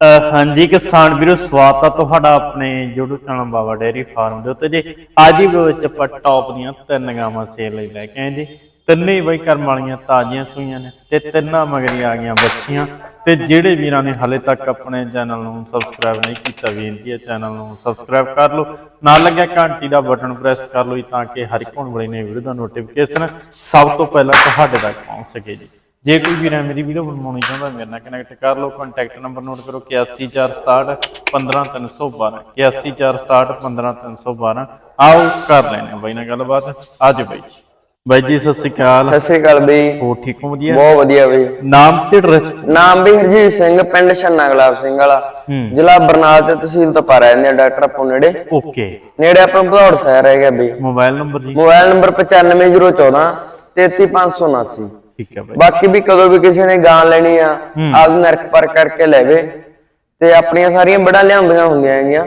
ਹਾਂਜੀ, ਕਿਸਾਨ ਵੀਰੋ, ਸਵਾਗਤ ਆ ਤੁਹਾਡਾ ਆਪਣੇ YouTube channel Baba dairy farm ਦੇ ਉੱਤੇ। ਜੀ, ਅੱਜ ਦੀ ਵਿੱਚ ਆਪਾਂ ਟੌਪ ਦੀਆਂ ਤਿੰਨ ਗਾਵਾਂ ਸੇਲ ਲਈ ਲੈ ਕੇ ਆਏ ਜੀ। ਤਿੰਨੇ ਹੀ ਬਈ ਕਰਮ ਵਾਲੀਆਂ ਤਾਜ਼ੀਆਂ ਸੂਈਆਂ ਨੇ ਤੇ ਤਿੰਨਾਂ ਮਗਰੀ ਆ ਗਈਆਂ ਬੱਚੀਆਂ। ਤੇ ਜਿਹੜੇ ਵੀਰਾਂ ਨੇ ਹਲੇ ਤੱਕ ਆਪਣੇ ਚੈਨਲ ਨੂੰ ਸਬਸਕ੍ਰਾਈਬ ਨਹੀਂ ਕੀਤਾ ਬੇਨਤੀ ਹੈ ਚੈਨਲ ਨੂੰ ਸਬਸਕ੍ਰਾਈਬ ਕਰ ਲਓ। ਨਾਲ ਲੱਗਿਆ ਘੰਟੀ ਦਾ ਬਟਨ ਪ੍ਰੈਸ ਕਰ ਲਓ ਜੀ, ਤਾਂ ਕਿ ਹਰ ਇੱਕ ਹੋਣ ਵਾਲੀ ਨਵੀਂ ਵੀਡੀਓ ਦਾ ਨੋਟੀਫਿਕੇਸ਼ਨ ਸਭ ਤੋਂ ਪਹਿਲਾਂ ਤੁਹਾਡੇ ਤੱਕ ਪਹੁੰਚ ਸਕੇ ਜੀ। ਜੇ ਕੋਈ ਵੀਰ ਹੈ ਮੇਰੀ ਵੀਡੀਓ ਬਣਵਾਉਣੀ ਚਾਹੁੰਦਾ ਮੇਰੇ ਨਾਲ ਕਨੈਕਟ ਕਰ ਲਓ ਕੰਟੈਕਟ ਨੰਬਰ ਨੋਟ ਕਰੋ 8146 15312 8146 15312 ਆਓ ਕਰ ਲੈਣੇ ਬਾਈ ਨਾਲ ਗੱਲਬਾਤ। ਅੱਜ ਬਾਈ ਜੀ। ਬਾਈ ਜੀ ਸਤਿ ਸ਼੍ਰੀ ਅਕਾਲ। ਸਤਿ ਸ੍ਰੀ ਅਕਾਲ ਬਈ। ਹੋ ਠੀਕ ਹੋ ਵਧੀਆ? ਬਹੁਤ ਵਧੀਆ ਬਈ। ਨਾਮ ਤੇ ਐਡਰੈਸ ਨਾਮ ਵੀ ਹਰਜੀਤ ਸਿੰਘ ਪਿੰਡ ਛੰਨਾ ਗੁਲਾਬ ਸਿੰਘ ਵਾਲਾ। ਜ਼ਿਲ੍ਹਾ ਬਰਨਾਲਾ ਤੇ ਤਹਿਸੀਲ ਤਪਾ ਰਹਿੰਦੇ ਆ ਡਾਕਟਰ ਆਪੋ ਨੇੜੇ। ਓਕੇ। ਨੇੜੇ ਆਪਣਾ ਭਦੌੜ ਸ਼ਹਿਰ ਹੈਗਾ ਬਈ। ਮੋਬਾਈਲ ਨੰਬਰ ਜੀ? ਮੋਬਾਈਲ ਨੰਬਰ 95014 33579 ਠੀਕ ਹੈ ਬਾਈ। ਬਾਕੀ ਵੀ ਕਦੋਂ ਵੀ ਕਿਸੇ ਨੇ ਗਾਂ ਲੈਣੀ ਆ ਆਪ ਨਰਕ ਪਰ ਕਰਕੇ ਲੈਵੇ ਤੇ ਆਪਣੀਆਂ ਸਾਰੀਆਂ ਬੜਾ ਲਿਆਂਦੀਆਂ ਹੁੰਦੀਆਂ ਹੈਗੀਆਂ।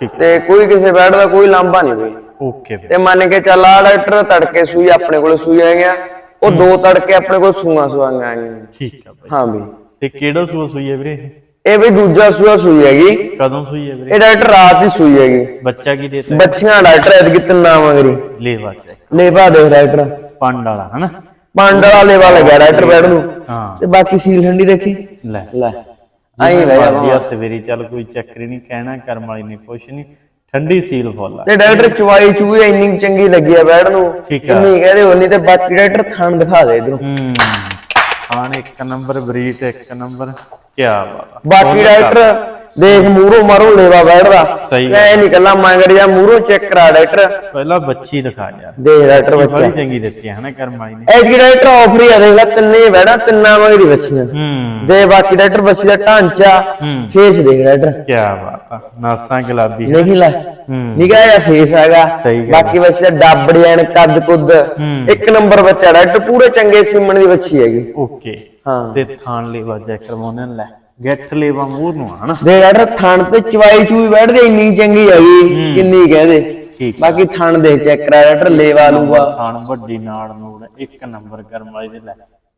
ਠੀਕ ਤੇ ਕੋਈ ਕਿਸੇ ਬੈਡ ਦਾ ਕੋਈ ਲਾਂਭਾ ਨਹੀਂ ਬਈ। ਓਕੇ ਤੇ ਮੰਨ ਕੇ ਚੱਲ ਆ ਡਾਕਟਰ ਤੜਕੇ ਸੂਈ ਆਪਣੇ ਕੋਲ ਸੂਈ ਹੈਗੀਆਂ ਉਹ ਦੋ ਤੜਕੇ ਆਪਣੇ ਕੋਲ ਸੂਆਂ ਸੁਆਂਗਾ ਹੈਗੀਆਂ। ਠੀਕ ਹੈ ਬਾਈ। ਹਾਂ ਬਈ। ਤੇ ਕਿਹੜਾ ਸੂਆ ਸੂਈ ਹੈ ਵੀਰੇ ਇਹ? ਵੀ ਦੂਜਾ ਸੂਆ ਸੂਈ ਹੈਗੀ। ਕਦੋਂ ਸੂਈ ਹੈ ਵੀਰੇ? ਇਹ ਡਾਕਟਰ ਰਾਤ ਹੀ ਸੂਈ ਹੈਗੀ। ਬੱਚਾ ਕੀ ਦੇਤਾ ਬੱਚੀਆਂ ਡਾਕਟਰ ਐਤਕੀ ਤਿੰਨਾਂ ਮਗਰੀ ਲੇਵਾ ਚ ਲੇਵਾ ਦੇਖ ਡਾਕਟਰ। ਪੰਡ ਵਾਲਾ ਹਨਾ? ਪੰਡ ਵਾਲਾ ਲੇਵਾ ਲੱਗਿਆ ਡਾਕਟਰ ਬੈਡ ਨੂੰ। ਹਾਂ। ਤੇ ਬਾਕੀ ਸੀਲ ਠੰਡੀ ਦੇਖੀ? ਲੈ। ਲੈ। ਆਈ ਲੈ ਮਰਦੀ ਹੱਥ ਮੇਰੀ ਚੱਲ ਕੋਈ ਚੱਕਰੀ ਨਹੀਂ ਕਹਿਣਾ ਕਰਮ ਵਾਲੀ ਨੇ ਕੁਛ ਨਹੀਂ। ਠੰਡੀ ਸੀਲ ਫੁੱਲ ਤੇ ਡਾਕਟਰ ਚਵਾਈ ਚੂਈ ਇੰਨੀ ਚੰਗੀ ਲੱਗੀ ਆ ਬੈਡ ਨੂੰ। ਠੀਕ ਆ। ਕਹਦੇ ਉਨੀ ਤੇ ਬਾਕੀ ਡਾਕਟਰ ਥਣ ਦਿਖਾ ਦੇ ਇਧਰੋਂ। ਹੂੰ। ਖਾਣ ਇੱਕ ਨੰਬਰ ਬਰੀਟ ਇੱਕ ਨੰਬਰ ਕੀ ਬਾਤ। ਬਾਕੀ ਡਾਕਟਰ ਦੇਖ ਮੂਹਰੋਂ ਮਾਰੋ ਲੇਵਾ ਬੈਡ ਦਾ ਸਹੀ ਐ ਨਹੀਂ ਕੱਲਾ ਮਗਰ ਜਾਂ ਮੂਹਰੋਂ ਚੈੱਕ ਕਰਾ ਡਾਕਟਰ। ਪਹਿਲਾਂ ਬੱਚੀ ਦਿਖਾ ਯਾਰ। ਦੇਖ ਡਾਕਟਰ ਬੱਚਾ ਬੜੀ ਚੰਗੀ ਦਿੱਤੀ ਹੈ ਹਨਾ ਕਰਮ ਵਾਲੀ ਨੇ। ਐਤਕੀ ਡਾਕਟਰ ਆਫਰ ਹੀ ਆ ਦੇਖ ਲੈ ਤਿੰਨੇ ਬੈਡਾਂ ਤਿੰਨਾਂ ਮਗਰੀ ਬੱਚੀਆਂ। ਹੂੰ। ਦੇ ਬਾਕੀ ਡਾਕਟਰ ਬੱਚੀ ਦਾ ਢਾਂਚਾ ਫੇਸ ਦੇਖ ਡਾਕਟਰ। ਕੀ ਬਾਤ ਆ ਨਾਸਾਂ ਗੁਲਾਬੀ। ਨਹੀਂ ਲੈ ਹੂੰ। ਨਿਗਾਹ ਫੇਸ ਹੈਗਾ। ਸਹੀ ਗੱਲ ਬਾਕੀ ਬੱਚੀ ਡੱਬ ਡਿਜ਼ਾਈਨ ਕੱਦ ਕੁੱਦ। ਇੱਕ ਨੰਬਰ ਬੱਚਾ ਡਾਕਟਰ ਪੂਰੇ ਚੰਗੇ ਸਿਮਣ ਦੀ ਬੱਚੀ ਹੈਗੀ। ਓਕੇ। ਹਾਂ। ਤੇ ਥਾਣ ਲੇਵਾ ਚੈੱਕ ਕਰਵਾਉਣੇ ਲੈ। ਗੈਟ ਲੇਵਾ ਮੂਰ ਨੂੰ ਹਨਾ? ਦੇ ਡਾਕਟਰ ਥਣ ਤੇ ਚਵਾਈ ਚੂਈ ਬੈਠਦੇ ਇੰਨੀ ਚੰਗੀ ਹੈਗੀ ਕਿੰਨੀ ਕਹਦੇ ਬਾਕੀ ਥਣ ਦੇ ਚੈੱਕ ਕਰਾ ਲੇਵਾ ਲੂਵਾ ਥਾਣ ਵੱਡੀ ਨਾੜ ਨੂੜ ਇੱਕ ਨੰਬਰ ਕਰਮ ਵਾਲੀ ਦੇ ਲੈ।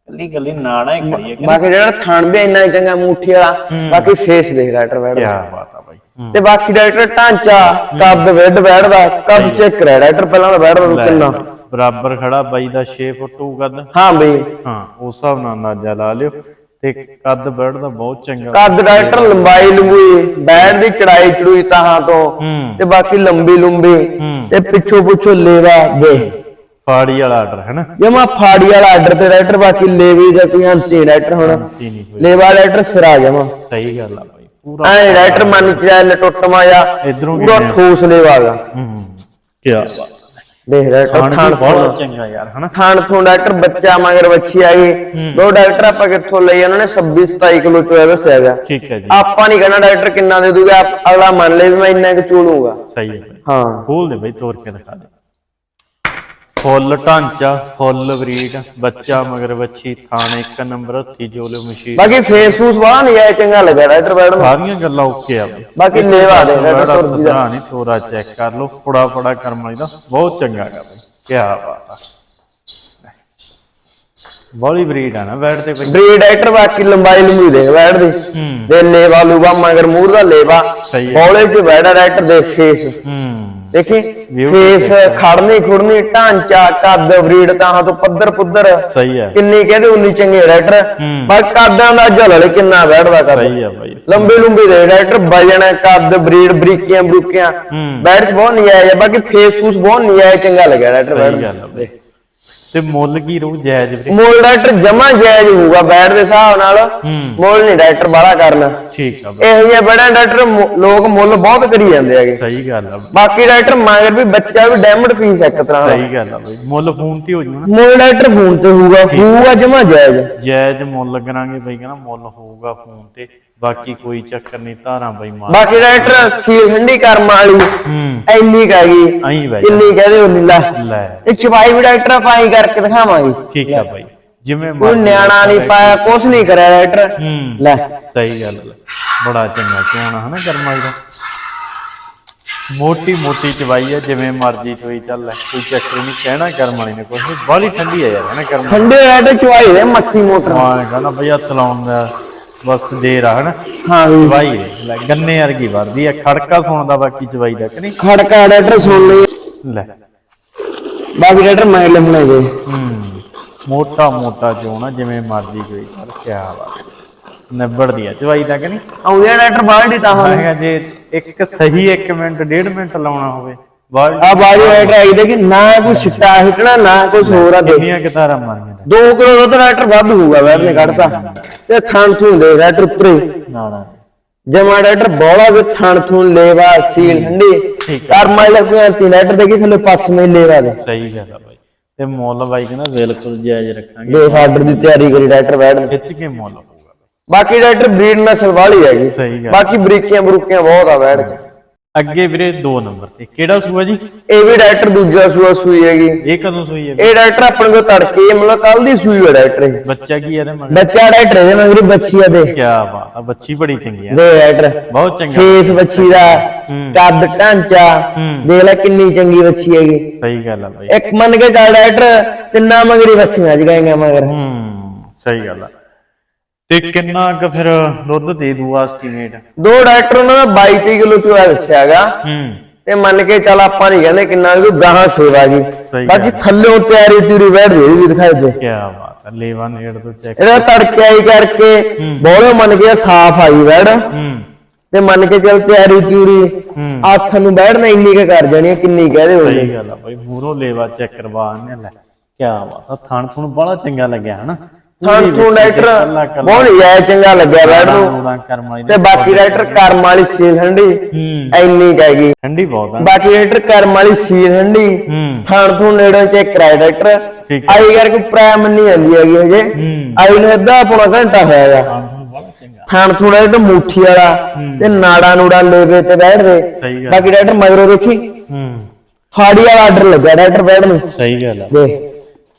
ਕੱਲੀ ਕੱਲੀ ਨਾੜਾ ਹੀ ਖੜੀ ਹੈ ਬਾਕੀ ਜਿਹੜਾ ਥਣ ਵੀ ਇੰਨਾ ਚੰਗਾ ਮੁੱਠੀ ਵਾਲਾ ਬਾਕੀ ਫੇਸ ਦੇਖ ਡਾਕਟਰ ਬੈਠ ਕੀ ਬਾਤ ਆ ਬਾਈ। ਤੇ ਬਾਕੀ ਡਾਕਟਰ ਢਾਂਚਾ ਕੱਦ ਵਿੱਡ ਬੈਠਦਾ ਕੱਦ ਚੈੱਕ ਕਰਾ ਡਾਕਟਰ ਪਹਿਲਾਂ ਦਾ ਬੈਠਦਾ ਕਿੰਨਾ। ਬਰਾਬਰ ਖੜਾ ਬਾਈ ਦਾ 6 ਫੁੱਟ ਹੋਊ ਹਾਂ ਬਈ। ਹਾਂ ਉਸ ਹਿਸਾਬ ਨਾਲ ਅੰਦਾਜ਼ਾ ਲਾ ਲਿਓ। ਤੇ ਕੱਦ ਬੈਠਦਾ ਬਹੁਤ ਚੰਗਾ। ਕੱਦ ਡਾਕਟਰ ਲੰਬਾਈ ਲੰਬੂਈ ਬੈਠ ਦੀ ਚੜਾਈ ਚੜੂਈ ਤਾਹਾਂ ਤੋਂ ਤੇ ਬਾਕੀ ਲੰਬੀ ਲੰਬੀ ਤੇ ਪਿੱਛੋਂ ਪਿੱਛੋਂ ਲੇਵਾ ਦੇ। ਫਾੜੀ ਵਾਲਾ ਆਰਡਰ ਹੈ ਨਾ? ਜਮਾ ਫਾੜੀ ਵਾਲਾ ਆਰਡਰ ਤੇ ਡਾਕਟਰ ਬਾਕੀ ਲੇਵੀ ਦਾ ਕੋਈ ਅੰਤੀ ਡਾਕਟਰ ਹੁਣ। ਲੇਵਾ ਡਾਕਟਰ ਸਿਰਾ ਜਮਾ। ਸਹੀ ਗੱਲ ਆ ਬਾਈ ਪੂਰਾ ਐ ਡਾਕਟਰ ਮੰਨ ਕੇ ਚੱਲ ਟੁੱਟਮਾ ਜਾ ਇਧਰੋਂ ਪੂਰਾ ਠੋਸ ਲੇਵਾ ਹੂੰ ਕੀ ਬਾਤ। ਦੇਖ ਖਾਣ ਥਾਣ ਬਹੁਤ ਚੰਗਾ ਯਾਰ ਹਨਾ? ਥਾਣ ਤੋਂ ਡਾਕਟਰ ਬੱਚਾ ਮਗਰ ਬੱਚੀ ਆਈ। ਦੋ ਡਾਕਟਰ ਆਪਾਂ ਕਿੱਥੋਂ ਲਈ ਉਹਨਾਂ ਨੇ 26 27 ਕਿਲੋ ਚੋਇਆ ਦੱਸਿਆ ਹੈਗਾ ਠੀਕ ਹੈ ਜੀ। ਆਪਾਂ ਨਹੀਂ ਕਹਿਣਾ ਡਾਕਟਰ ਕਿੰਨਾ ਦੇ ਦੂਗਾ ਅਗਲਾ ਮੰਨ ਲੇ ਵੀ ਮੈਂ ਇੰਨਾ ਕੁ ਚੋਲੂਗਾ ਸਹੀ ਹੈ। ਹਾਂ। ਖੋਲ ਦੇ ਬਈ ਤੋੜ ਕੇ ਦਿਖਾ ਦੇ। ਫੁੱਲ ਢਾਂਚਾ ਫੁੱਲ ਬਰੀਡ ਬੱਚਾ ਮਗਰ ਬੱਚੀ ਥਾਣ ਇੱਕ ਨੰਬਰ ਹੱਥੀ ਜੋਲੇ ਮਸ਼ੀਨ। ਬਾਕੀ ਫੇਸਬੁੱਕ ਬਾਹਰ ਨਹੀਂ ਆਇਆ ਚੰਗਾ ਲੱਗਾ ਡਾਕਟਰ ਬੈਡ ਨੂੰ ਸਾਰੀਆਂ ਗੱਲਾਂ ਓਕੇ ਆ। ਬਾਕੀ ਲੇਵਾ ਦੇ ਤੁਰਦੀ ਦਾ ਨਹੀਂ ਤੋਰਾ ਚੈੱਕ ਕਰ ਲਓ। ਫੜਾ ਫੜਾ ਕਰਮ ਵਾਲੀ ਦਾ ਬਹੁਤ ਚੰਗਾ ਹੈਗਾ ਬਈ ਕੀ ਬਾਤ ਆ। ਬੋਲੀ ਬਰੀਡ ਆ ਨਾ ਬੈਠ ਤੇ ਬਈ ਬਰੀਡ ਡਾਕਟਰ ਬਾਕੀ ਲੰਬਾਈ ਲੰਬੀ ਦੇਖ ਬੈਡ ਦੀ। ਦੇ ਲੇਵਾ ਲੂਗਾ ਮਗਰ ਮੂਰ ਦਾ ਲੇਵਾ। ਬੌਲੇ ਚ ਬੈਡਾ ਡਾਕਟਰ ਦੇ ਫੇਸ ਹੂੰ। ਦੇਖੀ? ਫੇਸ ਖੜਨੀ ਖੁੜਨੀ ਢਾਂਚਾ ਕੱਦ ਬਰੀਡ ਤਾਂ ਤੋਂ ਪੱਧਰ ਪੁੱਧਰ। ਸਹੀ ਹੈ। ਕਿੰਨੀ ਕਹਿੰਦੇ ਉਨੀ ਚੰਗੇ ਡਾਕਟਰ ਬਾਕੀ ਕੱਦਾਂ ਦਾ ਝਲੜ ਕਿੰਨਾ ਬੈਠਦਾ ਕਰ ਸਹੀ ਹੈ ਬਾਈ। ਲੰਬੀ ਲੰਬੀ ਦੇ ਡਾਕਟਰ ਵਜਣ ਕੱਦ ਬਰੀਡ ਬਰੀਕੀਆਂ ਬਰੂਕੀਆਂ। ਬੈਠ ਬਹੁਤ ਨਹੀਂ ਆਇਆ ਬਾਕੀ ਫੇਸ ਫੂਸ ਬਹੁਤ ਨਹੀਂ ਆਇਆ ਚੰਗਾ ਲੱਗਿਆ ਡਾਕਟਰ ਬੈਠ ਤੇ ਮੁੱਲ ਕੀ ਰਹੂ? ਜਾਇਜ਼ ਵੀਰੇ। ਮੋਲ ਡਾਕਟਰ ਜਮਾ ਜਾਇਜ਼ ਹੋਊਗਾ ਬੈਠ ਦੇ ਹਿਸਾਬ ਨਾਲ। ਮੋਲ ਨਹੀਂ ਡਾਕਟਰ ਬਾਹਲਾ ਕਰਨਾ। ਠੀਕ ਆ ਇਹੋ ਜਿਹੇ ਬੜਾ ਡਾਕਟਰ ਲੋਕ ਮੁੱਲ ਬਹੁਤ ਕਰੀ ਜਾਂਦੇ ਹੈਗੇ। ਸਹੀ ਗੱਲ ਆ। ਬਾਕੀ ਡਾਕਟਰ ਮਗਰ ਵੀ ਬੱਚਾ ਵੀ ਡੈਮਡ ਪੀਸ ਇੱਕ ਤਰ੍ਹਾਂ ਦਾ। ਸਹੀ ਗੱਲ ਆ ਬਈ। ਮੁੱਲ ਫੋਨ ਤੇ ਹੋ ਜੂ ਨਾ। ਮੋਲ ਡਾਕਟਰ ਫੋਨ ਤੇ ਹੋਊਗਾ ਹੋਊਗਾ ਜਮਾ ਜਾਇਜ਼। ਜਾਇਜ਼ ਮੁੱਲ ਕਰਾਂਗੇ ਬਈ ਕਹਿੰਦਾ ਮੁੱਲ ਹੋਊਗਾ ਫੋਨ ਤੇ। ਬਾਕੀ ਕੋਈ ਚੱਕਰ ਨਹੀਂ ਧਾਰਾਂ ਬਈ ਮਾਰ। ਬਾਕੀ ਡਾਕਟਰ ਸੀਲ ਠੰਡੀ ਕਰਮ ਵਾਲੀ ਹੂੰ। ਐਨੀ ਕਾਗੀ ਅਹੀਂ ਬਈ। ਕਿੰਨੀ ਕਹਦੇ ਉਹ ਨੀਲਾ ਲੈ। ਤੇ ਚਵਾਈ ਵੀ ਡਾਕਟਰ ਆਪਾਂ ਹੀ ਕਰਕੇ ਦਿਖਾਵਾਂਗੇ। ਠੀਕ ਆ ਬਈ। ਜਿਵੇਂ ਕੋਈ ਨਿਆਣਾ ਨਹੀਂ ਪਾਇਆ ਕੁਛ ਨਹੀਂ ਕਰਿਆ ਡਾਕਟਰ ਹੂੰ। ਲੈ। ਸਹੀ ਗੱਲ। ਬੜਾ ਚੰਗਾ ਚੋਣਾ ਹਨਾ ਕਰਮਾਈ ਦਾ। ਮੋਟੀ ਮੋਟੀ ਚਵਾਈ ਆ ਜਿਵੇਂ ਮਰਜ਼ੀ ਚੋਈ ਚੱਲ ਲੈ। ਕੋਈ ਚੱਕਰ ਨਹੀਂ ਕਹਿਣਾ ਕਰਮ ਵਾਲੀ ਨੇ ਕੁਛ ਨੀ, ਬਾਹਲੀ ਠੰਡੀ ਆ ਯਾਰ ਹਨਾ ਕਰਮ ਠੰਡੇ ਡਾਕਟਰ ਚਵਾਈ ਦੇ ਮੱਛੀ ਮੋਟਰ। ਹਾਂ ਕਹਿੰਦਾ ਭਈਆ ਤਲਾਉਣ ਦਾ ਬਸ ਦੇ ਰਹਿਣ ਹਾਂ ਵੀ ਚਵਾਈ ਹੈ, ਲੈ ਗੰਨੇ ਵਰਗੀ ਵਰਦੀ ਆ ਖੜਕਾ ਸੁਣਦਾ ਬਾਕੀ ਚਵਾਈ ਦਾ ਕਿ ਨਹੀਂ? ਖੜਕਾ ਡਾਕਟਰ ਸੁਣ ਲਈ। ਲੈ। ਬਾਕੀ ਡਾਕਟਰ ਮੈਂ ਲਿਖਣਾ ਜੇ। ਹੂੰ ਮੋਟਾ ਮੋਟਾ ਚੋਣਾ ਜਿਵੇਂ ਮਰਜ਼ੀ ਕੋਈ ਕਰ ਕਿਆ ਬਾਤ ਨਿਬੜਦੀ ਆ ਚਵਾਈ ਦਾ ਕਿ ਨਹੀਂ? ਆਉਂਦੇ ਆ ਡਾਕਟਰ ਬਾਲਟੀ ਤਾਂ। ਮੈਂ ਕਿਹਾ ਜੇ ਇੱਕ ਸਹੀ 1 ਮਿੰਟ ਡੇਢ ਮਿੰਟ ਲਾਉਣਾ ਹੋਵੇ ਆ ਬਾਜੀ ਡਾਕਟਰ ਆਈ ਦੇ ਕਿ ਨਾ ਕੋਈ ਛਿੱਟਾ ਹਿੱਟਣਾ ਨਾ ਕੁਝ ਹੋਰ ਆ ਦੇ ਕਿੰਨੀਆਂ ਕਿਤਾਰਾਂ ਮਾਰੀਆਂ ਨੇ। 2 ਕਿਲੋ ਦੁੱਧ ਡਾਕਟਰ ਵੱਧ ਹੋਊਗਾ ਵੈਟ ਨੇ ਕੱਢਤਾ। ਤੇ ਥਣ ਥੂੰ ਦੇ ਡਾਕਟਰ ਉੱਪਰੇ ਨਾ ਨਾ ਜਮਾ ਡਾਕਟਰ ਬੋਲਾ ਦੇ ਥਣ ਥੂੰ ਲੇਵਾ ਸੀਲ ਠੰਡੀ ਠੀਕ ਕਰਮਾ ਲੱਗੂ ਐਂਟੀ ਡਾਕਟਰ ਦੇ ਕੀ ਥੱਲੇ ਪਾਸ ਮੇ ਲੇਵਾ ਦੇ। ਸਹੀ ਗੱਲ ਆ ਬਾਈ। ਤੇ ਮੁੱਲ ਬਾਈ ਕਹਿੰਦਾ ਬਿਲਕੁਲ ਜਾਇਜ਼ ਰੱਖਾਂਗੇ। ਦੇਖ ਆਰਡਰ ਦੀ ਤਿਆਰੀ ਕਰੀ ਬੈਠ ਨੇ। ਖਿੱਚ ਕੇ ਮੁੱਲ ਬਾਕੀ ਡਾਕਟਰ ਬਰੀਡ ਨਸਲ ਵਾਲੀ ਹੈਗੀ ਸਹੀ ਗੱਲ ਬਾਕੀ ਬਰੀਕੀਆਂ ਬਰੂਕੀਆਂ ਬਹੁਤ ਆ ਬੈਠ ਚ। ਅੱਗੇ ਵੀਰੇ 2 ਨੰਬਰ ਤੇ। ਕਿਹੜਾ ਸੂਆ ਜੀ? ਇਹ ਵੀ ਡਾਕਟਰ ਦੂਜਾ ਸੂਆ ਸੂਈ ਹੈਗੀ। ਇਹ ਕਦੋਂ ਸੂਈ ਹੈ? ਇਹ ਡਾਕਟਰ ਆਪਣੇ ਕੋਲ ਤੜਕੇ ਮਤਲਬ ਕੱਲ ਦੀ ਸੂਈ ਹੈ ਡਾਕਟਰ ਇਹ। ਬੱਚਾ ਕੀ ਇਹਦੇ ਮਗਰ ਬੱਚਾ ਡਾਕਟਰ ਇਹਦੇ ਮਗਰੀ ਬੱਚੀ ਆ ਦੇ। ਕੀ ਬਾਤ ਆ ਬੱਚੀ ਬੜੀ ਚੰਗੀ ਆ। ਦੇ ਡਾਕਟਰ। ਬਹੁਤ ਚੰਗਾ। ਫੇਸ ਬੱਚੀ ਦਾ ਕੱਦ ਢਾਂਚਾ। ਦੇਖ ਲੈ ਕਿੰਨੀ ਚੰਗੀ ਬੱਚੀ ਹੈਗੀ। ਸਹੀ ਗੱਲ ਆ ਬਾਈ। ਇੱਕ ਮੰਨ ਕੇ ਚੱਲ ਡਾਕਟਰ ਤਿੰਨਾਂ ਮਗਰੀ ਬੱਚੀਆਂ ਅੱਜ ਗਈਆਂ ਮਗਰ। ਹੂੰ ਸਹੀ ਗੱਲ ਆ। ਤੇ ਕਿੰਨਾ ਕੁ ਫਿਰ ਦੁੱਧ ਦੇ ਦੂ ਐਸਟੀਮੇਟ ਦੋ ਡਾਕਟਰ ਉਹਨਾਂ ਦਾ 22 23 ਕਿਲੋ ਚੋਆ ਦੱਸਿਆਗਾ ਹੂੰ। ਤੇ ਮੰਨ ਕੇ ਚੱਲ ਆਪਾਂ ਨਹੀਂ ਕਹਿੰਦੇ ਕਿੰਨਾ ਵੀ ਗਾਹਾਂ ਸੇਵਾ ਜੀ ਬਾਕੀ ਥੱਲੇ ਤਿਆਰੀ ਤਿਉਰੀ ਬੈਠ ਦੇ ਵੀ ਦਿਖਾਈ ਦੇ। ਕੀ ਬਾਤ ਆ ਲੇਵਾ ਨੇੜ ਤੋਂ ਚੈੱਕ ਇਹਦਾ ਤੜਕੇ ਆਈ ਕਰਕੇ ਬੋਲੇ ਮੰਨ ਕੇ ਸਾਫ਼ ਆਈ ਬੈਠ। ਹੂੰ। ਤੇ ਮੰਨ ਕੇ ਚੱਲ ਤਿਆਰੀ ਤਿਉਰੀ ਹੱਥ ਨੂੰ ਬੈਠਣਾ ਇੰਨੀ ਕੁ ਕਰ ਜਾਣੀ ਕਿੰਨੀ ਕਹਦੇ ਹੋਣੇ ਸਹੀ ਗੱਲ ਆ ਬਾਈ ਮੂਰੋਂ ਲੇਵਾ ਚੈੱਕ ਕਰਵਾ ਆਨੇ ਲੈ। ਕੀ ਬਾਤ ਆ ਥਣ ਥਣ ਬੜਾ ਚੰਗਾ ਲੱਗਿਆ ਹਨਾ? ਹਾਂ ਤੂੰ ਡਾਕਟਰ ਬਹੁਤ ਜਾਇ ਚੰਗਾ ਲੱਗਿਆ ਬੈਠ ਨੂੰ। ਤੇ ਬਾਕੀ ਡਾਕਟਰ ਕਰਮ ਵਾਲੀ ਸੀਲ ਹੰਡੀ ਹੂੰ। ਇੰਨੀ ਕਹੇਗੀ ਠੰਡੀ ਬਹੁਤ ਆ। ਬਾਕੀ ਡਾਕਟਰ ਕਰਮ ਵਾਲੀ ਸੀਲ ਹੰਡੀ। ਥਾਣ ਤੋਂ ਨੇੜੇ ਕਰਾਇਆ ਡਾਕਟਰ ਠੀਕ ਆਈ ਕਰਕੇ ਪ੍ਰਾਇਮ ਮੰਨੀ ਜਾਂਦੀ ਹੈਗੀ ਹਜੇ। ਆਈ ਨੂੰ ਅੱਧਾ ਪੌਣਾ ਘੰਟਾ ਹੋਇਆ ਥਣ ਥਣ ਥੋੜਾ ਜਿਹਾ ਮੁੱਠੀ ਵਾਲਾ ਤੇ ਨਾੜਾ ਨੂੜਾ ਲੇਵੇ ਤੇ ਬੈਠਦੇ ਬਾਕੀ ਡਾਕਟਰ ਮਗਰੋਂ ਦੇਖੀ। ਹੂੰ। ਫਾੜੀ ਵਾਲਾ ਆਰਡਰ ਲੱਗਿਆ ਡਾਕਟਰ ਬੈਠ ਨੂੰ। ਸਹੀ ਗੱਲ ਆ।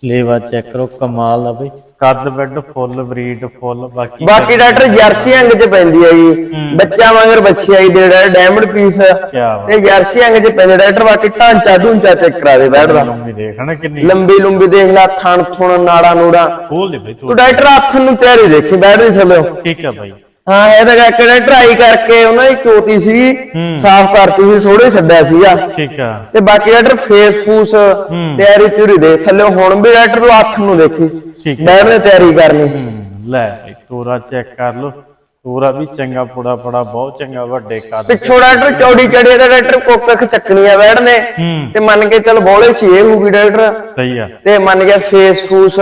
ਲੇਵਾ ਚੈੱਕ ਕਰੋ ਕਮਾਲ ਦਾ ਬਈ। ਕੱਦ ਬੈੱਡ ਫੁੱਲ ਬਰੀਡ ਫੁੱਲ ਬਾਕੀ ਬਾਕੀ ਡਾਕਟਰ ਜਰਸੀ ਅੰਗ ਚ ਪੈਂਦੀ ਹੈ। ਜੀ ਬੱਚਾ ਮਗਰ ਬੱਚੀ ਆਈ ਦੇ ਡਾਇਮੰਡ ਪੀਸ ਤੇ ਜਰਸੀ ਅੰਗ ਚ ਪੈਂਦੇ ਡਾਕਟਰ ਬਾਕੀ ਢਾਂਚਾ ਢੂੰਚਾ ਚੈੱਕ ਕਰਾ ਦੇ ਬੈਠਦਾ ਲੰਮੀ ਦੇਖਣਾ ਕਿੰਨੀ ਲੰਬੀ ਲੰਬੀ। ਦੇਖ ਲੈ ਥਣ ਥੁਣ ਨਾੜਾ ਨੂੜਾ ਖੋਲ ਦੇ ਬਈ ਤੂੰ ਤੂੰ ਡਾਕਟਰ ਹੱਥ ਨੂੰ ਤਿਆਰੀ ਦੇਖੀ ਬੈਠ ਨਹੀਂ ਥੱਲੇ। ਠੀਕ ਆ ਬਾਈ। ਹਾਂ ਇਹਦਾ ਕਰਕੇ ਡਾਕਟਰ ਆਈ ਕਰਕੇ ਉਹਨਾਂ ਦੀ ਚੋਟੀ ਸੀ ਸਾਫ਼ ਕਰਤੀ ਸੀ ਥੋੜੇ ਛੱਡਿਆ ਸੀਗਾ ਠੀਕ ਆ। ਤੇ ਬਾਕੀ ਡਾਕਟਰ ਫੇਸ ਫੂਸ ਤਿਆਰੀ ਤਿਉਰੀ ਦੇ ਥੱਲੇ ਹੁਣ ਵੀ ਡਾਕਟਰ ਤੂੰ ਹੱਥ ਨੂੰ ਦੇਖੀ। ਠੀਕ ਬੈਠ ਨੇ ਤਿਆਰੀ ਕਰਨੀ। ਲੈ ਤੋਰਾ ਚੈੱਕ ਕਰ ਲੋ ਤੋਰਾ ਵੀ ਚੰਗਾ ਪੂੜਾ ਪੜਾ ਬਹੁਤ ਚੰਗਾ ਵੱਡੇ ਕੱਦ ਪਿੱਛੋਂ ਡਾਕਟਰ ਚੌੜੀ ਚੜੀ ਦਾ ਡਾਕਟਰ ਕੋਕ ਅੱਖ ਚੱਕਣੀ ਆ ਬੈਠ ਨੇ। ਤੇ ਮੰਨ ਕੇ ਚੱਲ ਬੋਲੇ ਇਹ ਹੋਊਗੀ ਡਾਕਟਰ। ਸਹੀ ਆ। ਤੇ ਮੰਨ ਗਿਆ ਫੇਸ ਫੂਸ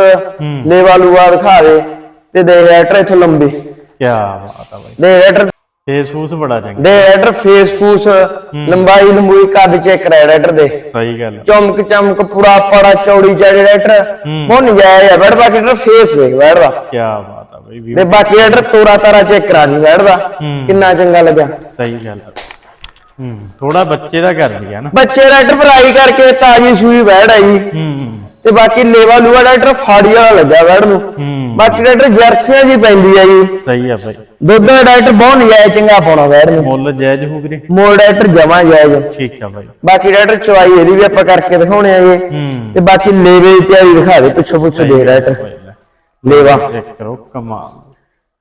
ਲੇਵਾ ਲੂਆ ਦਿਖਾ ਦੇ। ਤੇ ਦੇ ਡਾਕਟਰ ਇੱਥੋਂ ਲੰਬੀ। ਕੀ ਬਾਤ ਆ ਬਾਈ। ਦੇ ਡਾਕਟਰ ਫੇਸਬੁੱਕ ਬੜਾ ਚੰਗਾ। ਦੇ ਡਾਕਟਰ ਫੇਸ ਫੂਸ ਲੰਬਾਈ ਲੰਬੂਈ ਕੱਦ ਚੈੱਕ ਕਰਾਇਆ ਡਾਕਟਰ ਦੇ। ਸਹੀ ਗੱਲ ਆ। ਚਮਕ ਚਮਕ ਪੂਰਾ ਪੜਾ ਚੌੜੀ ਚੜੀ ਡਾਕਟਰ ਬਹੁਤ ਨਜਾਇਜ਼ ਆ ਬੈਠ ਬਾਕੀ ਡਾਕਟਰ ਫੇਸ ਦੇਖ ਬੈਠਦਾ ਕੀ ਬਾਤ ਆ ਬਈ ਵੀ ਤੇ ਬਾਕੀ ਡਾਕਟਰ ਤੋਰਾ ਤਾਰਾ ਚੈੱਕ ਕਰਾ ਦੀ ਬੈਠਦਾ ਕਿੰਨਾ ਚੰਗਾ ਲੱਗਿਆ। ਸਹੀ ਗੱਲ। ਹੂੰ ਥੋੜਾ ਬੱਚੇ ਦਾ ਕਰ ਦਿਆ ਨਾ। ਬੱਚੇ ਡਾਕਟਰ ਫਰਾਈ ਕਰਕੇ ਤਾਜੀ ਸੂਈ ਬੈਠ ਆਈ। ਹੂੰ। ਤੇ ਬਾਕੀ ਲੇਵਾ ਲੂਆ ਡਾਕਟਰ ਫਾੜੀ ਵਾਲਾ ਲੱਗਾ ਬੈਠ ਨੂੰ। ਹੂੰ। ਬਾਕੀ ਡਾਕਟਰ ਜਰਸੀਆਂ ਜੀ ਪੈਂਦੀ ਆ ਜੀ। ਸਹੀ ਆ ਬਾਈ ਦੁੱਧ ਦਾ ਡਾਕਟਰ ਬਹੁਤ ਨਜਾਇਜ਼ ਚੰਗਾ ਪਾਉਣਾ ਬੈਠ ਨੂੰ। ਮੁੱਲ ਜਾਇਜ਼ ਹੋ ਵੀਰੇ। ਮੋੜ ਡਾਕਟਰ ਜਮਾ ਜਾਇਜ਼। ਠੀਕ ਆ ਬਾਈ ਬਾਕੀ ਡਾਕਟਰ ਚਵਾਈ ਇਹਦੀ ਵੀ ਆਪਾਂ ਕਰਕੇ ਦਿਖਾਉਣੇ ਆ ਜੀ। ਹੂੰ। ਤੇ ਬਾਕੀ ਲੇਵੇ ਦੀ ਤਿਆਰੀ ਦਿਖਾ ਦੇ ਪਿੱਛੋਂ ਪਿੱਛੋਂ ਦੇ ਡਾਕਟਰ। ਲੇਵਾ। ਚੈੱਕ ਕਰੋ ਕਮਾਲ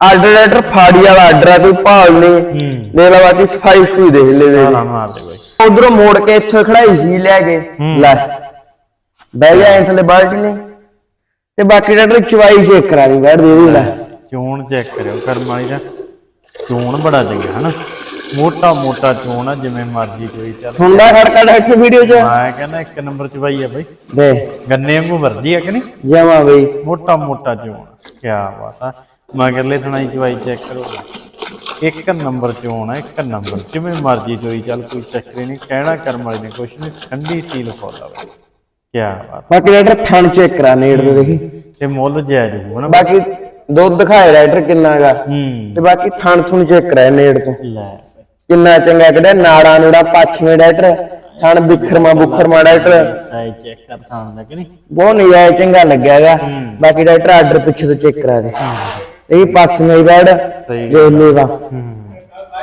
ਆਰਡਰ ਡਾਕਟਰ ਫਾੜੀ ਵਾਲਾ ਆਰਡਰ ਆ ਕੋਈ ਭਾਲ ਨਹੀਂ। ਲੈ ਲਾ ਬਾਕੀ ਸਫ਼ਾਈ ਲੈ ਦੇ। ਸਾਰਾ ਮਾਰ ਦੇ ਉਧਰੋਂ ਮੋੜ ਕੇ ਇੱਥੋਂ ਖੜਾਈ ਸੀ ਲੈ ਕੇ। ਲੈ। ਬਹਿ ਜਾ ਥੱਲੇ ਬਾਲਟੀ ਨੇ ਤੇ ਬਾਕੀ ਡਾਕਟਰ ਚਵਾਈ ਚੈੱਕ ਕਰਾ ਦੀ ਬੈਠ ਦੇ ਇਹਦੀ ਲੈ ਚੋਣ ਚੈੱਕ ਕਰਿਓ ਕਰਮ ਵਾਲੀ ਦਾ। ਚੋਣ ਬੜਾ ਚੰਗਾ ਹਨਾ? ਮੋਟਾ ਮੋਟਾ ਚੋਣ ਆ ਜਿਵੇਂ ਮਰਜ਼ੀ ਕੋਈ ਚੱਲ। ਸੁਣਦਾ ਖੜਕਾ ਡਾਕਟਰ ਵੀਡੀਓ 'ਚ? ਮੈਂ ਕਹਿੰਦਾ ਇੱਕ ਨੰਬਰ ਚ ਬਾਈ ਆ ਬਾਈ। ਦੇ। ਗੰਨੇ ਵਾਂਗੂ ਵਰਦੀ ਆ ਕਿ ਨਹੀਂ? ਜਮਾ ਬਈ। ਮੋਟਾ ਮੋਟਾ ਚੋਣ ਕੀ ਬਾਤ ਆ। ਮਗਰਲੇ ਥਣਾਈ ਚਵਾਈ ਚੈੱਕ ਕਰੋ। ਇੱਕ ਨੰਬਰ ਚੋਣ ਆ ਇੱਕ ਨੰਬਰ ਜਿਵੇਂ ਮਰਜ਼ੀ ਚੋਈ ਚੱਲ ਕੋਈ ਚੱਕਰੇ ਨਹੀਂ। ਕਹਿਣਾ ਕਰਮ ਵਾਲੀ ਨੇ ਕੁਛ ਨਹੀਂ ਠੰਡੀ ਸੀਲ ਫੋਲਾ ਬਾਈ। ਕੀ ਬਾਤ। ਬਾਕੀ ਡਾਕਟਰ ਥਣ ਚੈੱਕ ਕਰਾ ਨੇੜ ਦੇ ਦੇਖੀ। ਤੇ ਮੁੱਲ ਜਾਇਜ਼ ਹੋਊ ਨਾ। ਬਾਕੀ ਦੁੱਧ ਦਿਖਾਏ ਡਾਕਟਰ ਕਿੰਨਾ ਹੈਗਾ ਹੂੰ। ਤੇ ਬਾਕੀ ਥਣ ਥੁਣ ਚੈੱਕ ਕਰਾ ਨੇੜ ਤੋਂ। ਲੈ। ਕਿੰਨਾ ਚੰਗਾ ਕਿਹੜਾ ਨਾੜਾ ਨੂੜਾ ਪਾਛਵੇਂ ਡਾਕਟਰ ਥਣ ਬਿਖਰਮਾ ਬੁਖਰਮਾ ਡਾਕਟਰ ਸਾਈਜ਼ ਚੈੱਕ ਕਰ ਥਾਂ ਕਿ ਨਹੀਂ? ਬਹੁਤ ਨਜਾਇਜ਼ ਚੰਗਾ ਲੱਗਿਆ ਹੈਗਾ ਬਾਕੀ ਡਾਕਟਰ ਆਰਡਰ ਪਿੱਛੇ ਤੋਂ ਚੈੱਕ ਕਰਾ ਦੇ। ਇਹ ਬੈਡ ਸਹੀ ਦੇ ਲੇਵਾ।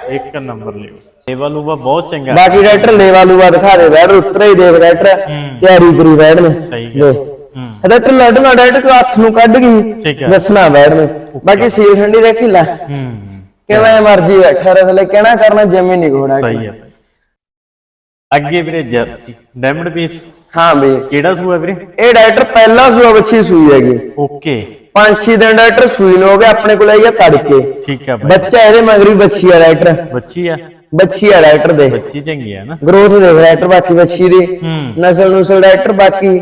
ਇੱਕ ਨੰਬਰ ਲਿਓ ਸੇਵਾ ਲੂਵਾ ਬਹੁਤ ਚੰਗਾ। ਬਾਕੀ ਡਾਕਟਰ ਲੇਵਾ ਲੂਵਾ ਦਿਖਾ ਦੇ ਬੈਡ ਉੱਤਰੇ ਹੀ ਦੇਖ ਡਾਕਟਰ ਤਿਆਰੀ ਕਰੀ ਬੈਡ ਨੇ ਸਹੀ ਲੈ ਹੂੰ। ਡਾਕਟਰ ਲੱਡਣਾ ਡਾਕਟਰ ਕੋ ਹੱਥ ਨੂੰ ਕੱਢ ਗਈ ਦੱਸਣਾ ਬੈਡ ਨੇ ਬਾਕੀ ਸੀਲ ਠੰਡੀ ਦੇਖੀ ਲੈ। ਹੂੰ। ਕਿਵੇਂ ਮਰਜ਼ੀ ਬੈਠਾ ਰਹੇ ਥਲੇ ਕਹਿਣਾ ਕਰਨਾ ਜਮੀ ਨਹੀਂ ਘੋੜਾ ਸਹੀ ਹੈ। ਅੱਗੇ ਵੀਰੇ ਜਰਸੀ ਡਾਇਮੰਡ ਪੀਸ। ਹਾਂ ਬਈ ਕਿਹੜਾ ਸੂਆ ਵੀਰੇ? ਇਹ ਡਾਕਟਰ ਪਹਿਲਾ ਸੂਆ ਬੱਚੀ ਸੂਈ ਹੈਗੀ। ਓਕੇ। ਪੰਜ ਛੇ ਦਿਨ ਡਾਕਟਰ ਸੂਈ ਨੂੰ ਹੋ ਗਿਆ ਆਪਣੇ ਕੋਲ ਆਈ ਆ ਤੜਕੇ। ਠੀਕ ਹੈ ਬੱਚਾ ਇਹਦੇ ਮਗਰੀ ਬੱਚੀ ਆ ਡਾਕਟਰ ਬੱਚੀ ਆ। ਬੱਚੀ ਆ ਡਾਕਟਰ ਦੇ। ਬੱਚੀ ਚੰਗੀ ਆ ਨਾ। ਗਰੋਥ ਦੇਖ ਡਾਕਟਰ ਬਾਕੀ ਬੱਚੀ ਦੀ। ਨਸਲ ਨੁਸਲ ਡਾਕਟਰ ਬਾਕੀ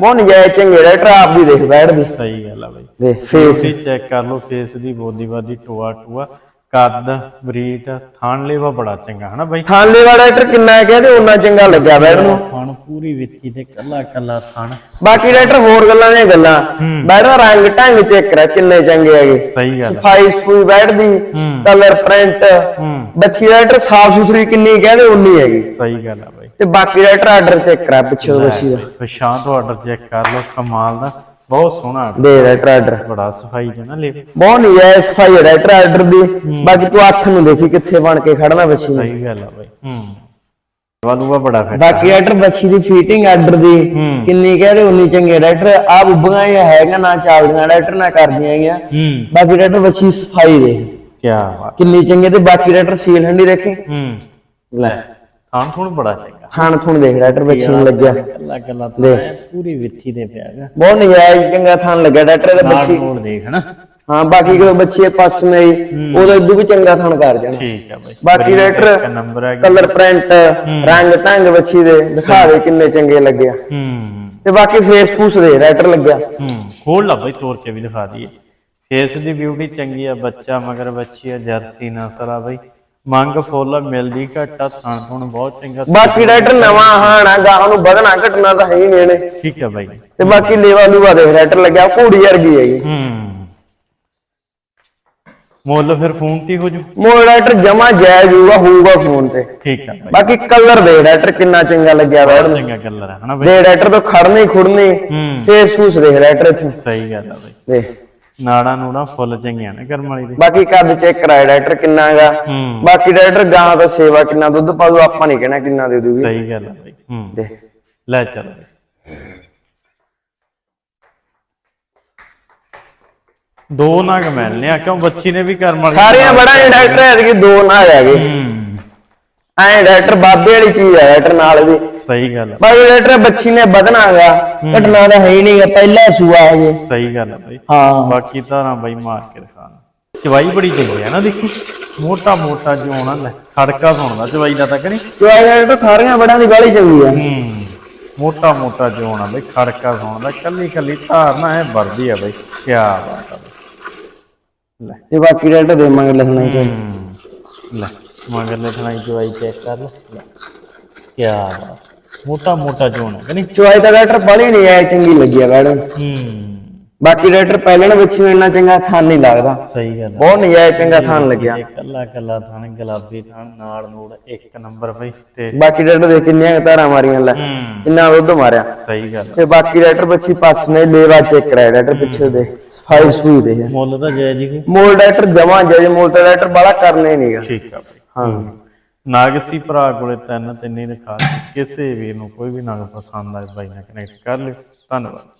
ਬਹੁਤ ਨਜਾਇਜ਼ ਚੰਗੇ ਡਾਕਟਰ ਆਪ ਵੀ ਦੇਖ ਬੈਠਦੀ ਸਹੀ ਗੱਲ ਆ ਬਾਈ। ਦੇ ਫੇਸ ਚੈੱਕ ਕਰ ਲਓ ਫੇਸ ਦੀ ਬੋਦੀ ਬਾਦੀ ਟੋਆ ਟੋਆ। ਕੱਦ ਬਰੀਟ ਥਾਣ ਲੇਵਾ ਬੜਾ ਚੰਗਾ ਹਨਾ ਬਾਈ? ਥਾਲੇ ਵਾਲਾ ਡਾਕਟਰ ਕਿੰਨਾ ਕਹਿੰਦੇ ਉਹਨਾਂ ਚੰਗਾ ਲੱਗਿਆ ਬੈਠ ਨੂੰ। ਥਾਣ ਪੂਰੀ ਵਿੱਚੀ ਤੇ ਕੱਲਾ ਕੱਲਾ ਥਾਣ। ਬਾਕੀ ਡਾਕਟਰ ਹੋਰ ਗੱਲਾਂ ਦੀਆਂ ਗੱਲਾਂ। ਬੈਠਾ ਰੰਗ ਢੰਗ ਚੈੱਕ ਕਰਾ ਕਿੰਨੇ ਚੰਗੇ ਹੈਗੇ। ਸਹੀ ਗੱਲ ਆ। ਸਫ਼ਾਈ ਸਫੂਈ ਬੈਠਦੀ ਕਲਰ ਪ੍ਰਿੰਟ। ਬੱਚੀ ਡਾਕਟਰ ਸਾਫ਼ ਸੁਥਰੀ ਕਿੰਨੀ ਕਹਿੰਦੇ ਉਨੀ ਹੈਗੀ। ਸਹੀ ਗੱਲ ਆ ਬਾਈ। ਤੇ ਬਾਕੀ ਡਾਕਟਰ ਆਰਡਰ ਚੈੱਕ ਕਰਾ ਪਿੱਛੇ ਬੱਚੀ ਦਾ। ਪਛਾਣ ਤੋਂ ਆਰਡਰ ਚੈੱਕ ਕਰ ਲਓ ਕਮਾਲ ਦਾ। ਬਹੁਤ ਸੋਹਣਾ ਦੇ ਡਾਕਟਰ ਆਰਡਰ ਬੜਾ ਸਫ਼ਾਈ ਜਨਾ ਲੈ ਬਹੁਤ ਨਜਾਇਜ਼ ਸਫ਼ਾਈ ਹੈ ਡਾਕਟਰ ਆਰਡਰ ਦੀ। ਬਾਕੀ ਤੂੰ ਹੱਥ ਨੂੰ ਦੇਖੀ ਕਿੱਥੇ ਬਣ ਕੇ ਖੜਨਾ ਬੱਚੀ ਨੂੰ ਸਹੀ ਗੱਲ ਆ ਬਾਈ। ਹੂੰ। ਵਾਲੂਆ ਬੜਾ ਫਿੱਟ ਬਾਕੀ ਆਰਡਰ ਬੱਚੀ ਦੀ ਫੀਟਿੰਗ ਆਰਡਰ ਦੀ ਕਿੰਨੀ ਕਹਦੇ ਉਨੀ ਚੰਗੇ ਡਾਕਟਰ ਆ। ਬੁੱਬੀਆਂ ਇਹ ਹੈਗਾ ਨਾ ਚੱਲਦੀਆਂ ਡਾਕਟਰ ਨਾ ਕਰਦੀਆਂ ਹੈਗੀਆਂ। ਬਾਕੀ ਡਾਕਟਰ ਬੱਚੀ ਸਫ਼ਾਈ ਦੇ। ਕੀ ਬਾਤ। ਕਿੰਨੀ ਚੰਗੇ ਤੇ ਬਾਕੀ ਡਾਕਟਰ ਸੀਲ ਹੰਡੀ ਦੇਖੀ। ਹੂੰ। ਲੈ। ਥਾਣ ਥੁਣ ਬੜਾ ਚੰਗਾ। ਖਾਣ ਥੁਣ ਦੇਖ ਡਾਕਟਰ ਨੂੰ ਲੱਗਿਆ। ਕੱਲਾ ਕੱਲਾ ਤਾਂ ਪੂਰੀ ਵਿੱਥੀ ਦੇ ਪਿਆਗਾ ਬਹੁਤ ਨਜਾਇਜ਼ ਚੰਗਾ ਥਾਣ ਲੱਗਿਆ ਡਾਕਟਰ ਦੇ ਬੱਚੀ। ਮੋੜ ਦੇਖ ਹਨਾ? ਹਾਂ ਬਾਕੀ ਕੋਈ ਬੱਚੇ ਪਾਸ ਨਹੀਂ ਉਹਦਾ ਇਦੋਂ ਵੀ ਚੰਗਾ ਥਾਣ ਕਰ ਜਾਣਾ। ਠੀਕ ਆ ਬਾਈ। ਬਾਕੀ ਡਾਕਟਰ ਹੈ ਕਲਰ ਪ੍ਰਿੰਟ ਰੰਗ ਢੰਗ ਬੱਚੀ ਦੇ ਦਿਖਾ ਦੇ ਕਿੰਨੇ ਚੰਗੇ ਲੱਗਿਆ। ਹੂੰ। ਤੇ ਬਾਕੀ ਫੇਸ ਫੂਸ ਦੇ ਰਾਈਟਰ ਲੱਗਿਆ। ਹੂੰ ਖੋਲ ਲਾ ਬਾਈ ਤੋੜ ਕੇ ਵੀ ਦਿਖਾ ਦਈਏ। ਫੇਸ ਦੀ ਬਿਊਟੀ ਚੰਗੀ ਆ ਬੱਚਾ ਮਗਰ ਬੱਚੀ ਆ ਜਰਸੀ ਨਸਲ ਆ ਬਾਈ। ਮੰਗ ਫੁੱਲ ਮਿਲਦੀ ਘਟਾ ਥਣ ਥਣ ਬਹੁਤ ਚੰਗਾ ਬਾਕੀ ਰਾਈਟਰ ਨਵਾਂ ਹਾਣਾ ਗਾਹ ਨੂੰ ਵਧਣਾ ਘਟਣਾ ਤਾਂ ਹੈ ਹੀ ਨਹੀਂ ਇਹਨੇ। ਠੀਕ ਆ ਬਾਈ। ਤੇ ਬਾਕੀ ਲੇਵਾ ਲੂਵਾ ਦੇ ਰਾਈਟਰ ਲੱਗਿਆ ਘੋੜੀ ਵਰਗੀ ਹੈਗੀ ਹੂੰ। ਮੁੱਲ ਫਿਰ ਫੋਨ ਤੇ ਹੀ ਹੋ ਜੂ। ਮੋੜ ਰਾਈਟਰ ਜਮਾ ਜਾਇਜ਼ ਹੋਊਗਾ ਹੋਊਗਾ ਫੋਨ ਤੇ। ਠੀਕ ਬਾਈ। ਬਾਕੀ ਕਲਰ ਦੇ ਰਾਈਟਰ ਕਿੰਨਾ ਚੰਗਾ ਲੱਗਿਆ ਰਾਈਟਰ ਨੂੰ ਚੰਗਾ ਕਲਰ ਹੈ ਹਨਾ ਬਾਈ? ਦੇ ਰਾਈਟਰ ਤੋਂ ਖੜਨੀ ਖੁੜਨੀ ਹੂੰ। ਫੇਸ ਫੂਸ ਦੇ ਰਾਈਟਰ ਇੱਥੇ। ਸਹੀ ਗੱਲ ਆ ਬਾਈ। ਦੇ ਨਾੜਾ ਨੂੜਾ ਫੁੱਲ ਚੰਗੀਆਂ ਨੇ ਕਰਮ ਵਾਲੀ ਦੇ। ਬਾਕੀ ਕੱਦ ਚੈੱਕ ਕਰਾਇਆ ਰਾਈਟਰ ਕਿੰਨਾ ਹੈਗਾ? ਹੂੰ। ਬਾਕੀ ਰਾਈਟਰ ਗਾਂ ਦਾ ਸੇਵਾ ਕਿੰਨਾ ਦੁੱਧ ਪਾਉ ਆਪਾਂ ਨਹੀਂ ਕਹਿਣਾ ਕਿੰਨਾ ਦੇ ਦੂਗੀ। ਸਹੀ ਗੱਲ ਆ ਬਾਈ। ਹੂੰ। ਦੇ ਲੈ ਚੱਲ। ਦੋ ਨਾਗ ਮਿਲਨੇ ਆ ਕਿਉਂ ਬੱਚੀ ਨੇ ਵੀ ਕਰਮ ਵਾਲੀ ਸਾਰੀਆਂ ਬੜਾ ਡਾਕਟਰ ਐਤਕੀ ਦੋ ਨਾ ਹੈਗੇ। ਹੂੰ। ਐ ਡਾਕਟਰ ਬਾਬੇ ਵਾਲੀ ਚੀਜ਼ ਹੈ ਡਾਕਟਰ ਨਾਲ ਵੀ। ਸਹੀ ਗੱਲ ਆ। ਬਾਕੀ ਡਾਕਟਰ ਬੱਚੀ ਨੇ ਵਧਣਾਗਾ ਘਟਣਾ ਤਾਂ ਹੈ ਹੀ ਨਹੀਂਗਾ ਪਹਿਲਾ ਸੂਆ ਹਜੇ ਸਹੀ ਗੱਲ ਆ ਬਾਈ। ਹਾਂ। ਬਾਕੀ ਧਾਰਾਂ ਬਾਈ ਮਾਰ ਕੇ ਦਿਖਾ ਚਵਾਈ ਬੜੀ ਚੰਗੀ ਆ ਨਾ ਦੇਖੀ? ਮੋਟਾ ਮੋਟਾ ਜਿਉਣਾ ਲੈ ਖੜਕਾ ਸੁਣਦਾ ਚਵਾਈ ਦਾ ਤਾਂ ਕਰੀ ਚੁਆਈ ਡਾਕਟਰ ਸਾਰੀਆਂ ਬੜਾਂ ਦੀ ਬਾਲੀ ਚੰਗੀ ਆ। ਹੂੰ ਮੋਟਾ ਮੋਟਾ ਜਿਉਣਾ ਬਈ ਖੜਕਾ ਸੁਣਦਾ। ਕੱਲੀ ਕੱਲੀ ਧਾਰ ਨਾ ਇਹ ਵਰਦੀ ਆ ਬਈ। ਕੀ ਬਾਤ ਆ। ਲੈ। ਤੇ ਬਾਕੀ ਡਾਕਟਰ ਦੇ ਮੰਗ ਲਿਖਣਾ ਚਾਹੀਦਾ ਲੈ। ਮਗਰ ਲਿਖਣਾ ਚਵਾਈ ਚੈੱਕ ਕਰ ਲੈ। ਲੈ। ਕੀ ਬਾਤ। ਮੋਟਾ ਮੋਟਾ ਜਿਉਣਾ ਕਿ ਨਹੀਂ ਚੁਆਈ ਤਾਂ ਡਾਕਟਰ ਬਾਲੀ ਨਹੀਂ ਆਇਆ ਚੰਗੀ ਲੱਗੀ ਆ ਮੈਡਮ। ਹੂੰ। ਬਾਕੀ ਡਾਕਟਰ ਪਹਿਲਾਂ ਬੱਚੀ ਨੂੰ ਇੰਨਾ ਚੰਗਾ ਥਾਨ ਨਹੀਂ ਲੱਗਦਾ। ਸਹੀ ਗੱਲ ਬਹੁਤ ਨਜਾਇਜ਼ ਚੰਗਾ ਥਾਨ ਲੱਗਿਆ। ਕੱਲਾ ਕੱਲਾ ਥਣ ਗੁਲਾਬੀ ਥਣ ਨਾਲ ਨੂੜ ਇੱਕ ਨੰਬਰ ਬਈ ਤੇ ਬਾਕੀ ਡਾਕਟਰ ਦੇ ਕਿੰਨੀਆਂ ਕੁ ਧਾਰਾਂ ਮਾਰੀਆਂ ਲੈ। ਹੂੰ। ਕਿੰਨਾ ਦੁੱਧ ਮਾਰਿਆ। ਸਹੀ ਗੱਲ। ਤੇ ਬਾਕੀ ਡਾਕਟਰ ਬੱਚੀ ਪਾਸ ਨੇ ਲੇਵਾ ਚੈੱਕ ਕਰਾਇਆ। ਡਾਕਟਰ ਪਿੱਛੇ ਦੇ ਸਫ਼ਾਈ ਸੂਈ ਦੇ। ਮੁੱਲ ਤਾਂ ਜੈ ਜੀ ਕੋ ਮੋਲ ਡਾਕਟਰ ਜਮਾ ਜੇ ਮੋਲ ਤਾਂ ਡਾਕਟਰ ਬਾਲਾ ਕਰਨਾ ਹੀ ਨਹੀਂਗਾ ਠੀਕ ਆ ਬਈ। ਹਾਂ। ਨਾਗਸੀ ਭਰਾ ਕੋਲੇ ਤਿੰਨ ਤਿੰਨ ਹੀ ਦਿਖਾ ਦਿੱਤੇ। ਕਿਸੇ ਵੀ ਨੂੰ ਕੋਈ ਵੀ ਨਾਗ ਪਸੰਦ ਆਏ ਬਾਈ ਨਾਲ ਕਨੈਕਟ ਕਰ ਲਿਓ। ਧੰਨਵਾਦ।